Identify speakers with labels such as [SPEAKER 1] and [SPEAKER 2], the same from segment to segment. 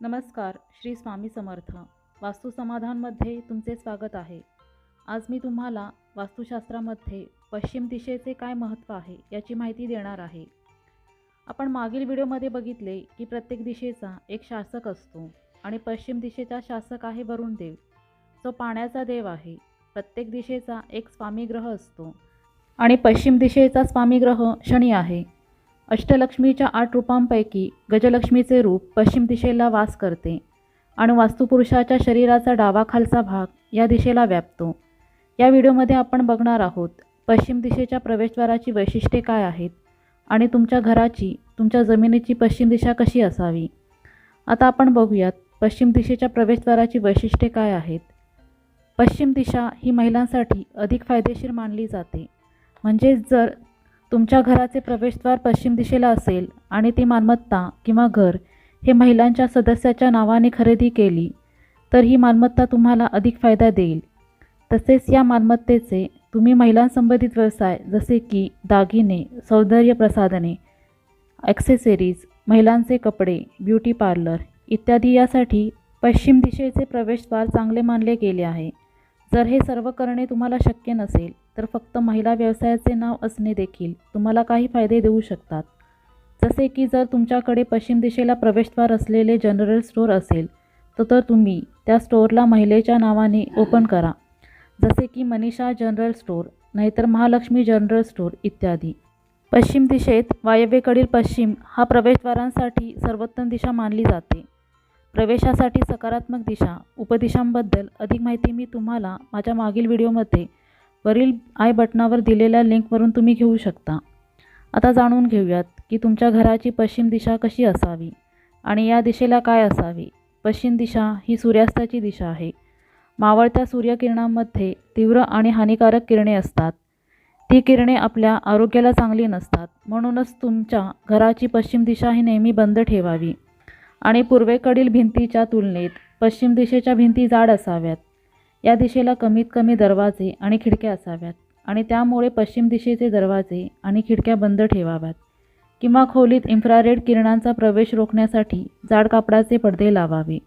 [SPEAKER 1] नमस्कार श्री स्वामी समर्थ. वास्तुसमाधानमध्ये तुमचे स्वागत आहे. आज मी तुम्हाला वास्तुशास्त्रामध्ये पश्चिम दिशेचे काय महत्त्व आहे याची माहिती देणार आहे. आपण मागील व्हिडिओमध्ये बघितले की प्रत्येक दिशेचा एक शासक असतो आणि पश्चिम दिशेचा शासक आहे वरुण देव जो पाण्याचा देव आहे. प्रत्येक दिशेचा एक स्वामीग्रह असतो आणि पश्चिम दिशेचा स्वामीग्रह शनी आहे. अष्टलक्ष्मीच्या आठ रूपांपैकी गजलक्ष्मीचे रूप पश्चिम दिशेला वास करते आणि वास्तुपुरुषाच्या शरीराचा डावा खालचा भाग या दिशेला व्यापतो. या व्हिडिओमध्ये आपण बघणार आहोत पश्चिम दिशेच्या प्रवेशद्वाराची वैशिष्ट्ये काय आहेत आणि तुमच्या घराची तुमच्या जमिनीची पश्चिम दिशा कशी असावी? आता आपण बघूयात पश्चिम दिशेच्या प्रवेशद्वाराची वैशिष्ट्ये काय आहेत. पश्चिम दिशा ही महिलांसाठी अधिक फायदेशीर मानली जाते. म्हणजेच जर तुमच्या घराचे प्रवेशद्वार पश्चिम दिशेला असेल आणि ती मालमत्ता किंवा घर हे महिलांच्या सदस्याच्या नावाने खरेदी केली तर ही मालमत्ता तुम्हाला अधिक फायदा देईल. तसेच या मालमत्तेचे तुम्ही महिलांसंबंधित व्यवसाय जसे की दागिने सौंदर्य प्रसाधने ॲक्सेसरीज महिलांचे कपडे ब्युटी पार्लर इत्यादी यासाठी पश्चिम दिशेचे प्रवेशद्वार चांगले मानले गेले आहे. जर हे सर्व करणे तुम्हाला शक्य नसेल तर फक्त महिला व्यवसायाचे नाव असणे देखील तुम्हाला काही फायदे देऊ शकतात. जसे की जर तुमच्याकडे पश्चिम दिशेला प्रवेशद्वार असलेले जनरल स्टोअर असेल तर तर तुम्ही त्या स्टोअरला महिलेच्या नावाने ओपन करा. जसे की मनीषा जनरल स्टोअर नाहीतर महालक्ष्मी जनरल स्टोअर इत्यादी. पश्चिम दिशेत वायव्येकडील पश्चिम हा प्रवेशद्वारांसाठी सर्वोत्तम दिशा मानली जाते. प्रवेशासाठी सकारात्मक दिशा उपदिशांबद्दल अधिक माहिती मी तुम्हाला माझ्या मागील व्हिडिओमध्ये वरील आय बटनावर दिलेल्या लिंकवरून तुम्ही घेऊ शकता. आता जाणून घेऊयात की तुमच्या घराची पश्चिम दिशा कशी असावी आणि या दिशेला काय असावी. पश्चिम दिशा ही सूर्यास्ताची दिशा आहे. मावळत्या सूर्यकिरणांमध्ये तीव्र आणि हानिकारक किरणे असतात. ती किरणे आपल्या आरोग्याला चांगली नसतात. म्हणूनच तुमच्या घराची पश्चिम दिशा ही नेहमी बंद ठेवावी. आणि पूर्वेकडील भिंतीच्या तुलनेत पश्चिम दिशेच्या भिंती जाड असाव्यात. या दिशेला कमीत कमी दरवाजे आणि खिडक्या असाव्यात आणि त्यामुळे पश्चिम दिशेचे दरवाजे आणि खिडक्या बंद ठेवाव्यात. किंवा खोलीत इन्फ्रारेड किरणांचा प्रवेश रोखण्यासाठी जाड कापडाचे पडदे लावावे.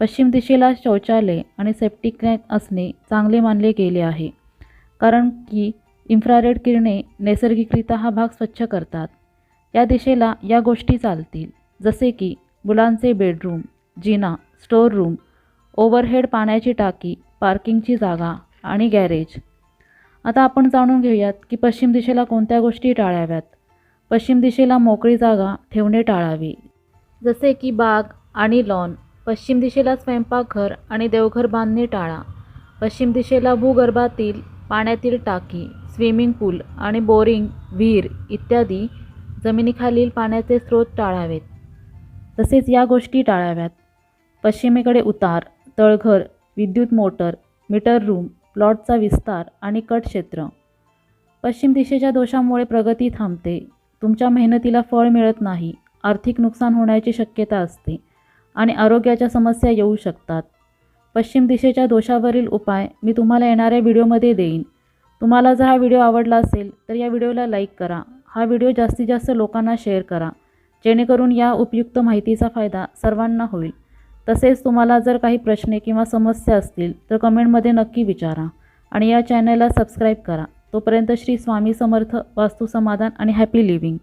[SPEAKER 1] पश्चिम दिशेला शौचालय आणि सेप्टिक टँक असणे चांगले मानले गेले आहे. कारण की इन्फ्रारेड किरणे नैसर्गिकरित्या हा भाग स्वच्छ करतात. या दिशेला या गोष्टी चालतील. जसे की मुलांचे बेडरूम जिना स्टोअर रूम ओव्हरहेड पाण्याची टाकी पार्किंगची जागा आणि गॅरेज. आता आपण जाणून घेऊयात की पश्चिम दिशेला कोणत्या गोष्टी टाळाव्यात. पश्चिम दिशेला मोकळी जागा ठेवणे टाळावी. जसे की बाग आणि लॉन पश्चिम दिशेला स्वयंपाकघर आणि देवघर बांधणे टाळा. पश्चिम दिशेला भूगर्भातील पाण्यातील टाकी स्विमिंग पूल आणि बोरिंग विहीर इत्यादी जमिनीखालील पाण्याचे स्रोत टाळावेत. तसेच या गोष्टी टाळाव्यात. पश्चिमेकडे उतार तळघर विद्युत मोटर मीटर रूम प्लॉटचा विस्तार आणि कट क्षेत्र. पश्चिम दिशेच्या दोषामुळे प्रगती थांबते. तुमच्या मेहनतीला फळ मिळत नाही. आर्थिक नुकसान होण्याची शक्यता असते आणि आरोग्याच्या समस्या येऊ शकतात. पश्चिम दिशेच्या दोषावरील उपाय मी तुम्हाला येणाऱ्या व्हिडिओमध्ये देईन. तुम्हाला जर हा व्हिडिओ आवडला असेल तर या व्हिडिओला लाईक करा. हा व्हिडिओ जास्तीत जास्त लोकांना शेअर करा. जेणेकरून या उपयुक्त माहितीचा फायदा सर्वांना होईल. तसेच तुम्हाला जर काही प्रश्न किंवा समस्या असतील तर कमेंटमध्ये नक्की विचारा आणि या चॅनलला सबस्क्राईब करा. तोपर्यंत श्री स्वामी समर्थ वास्तू समाधान आणि हॅपी लिव्हिंग.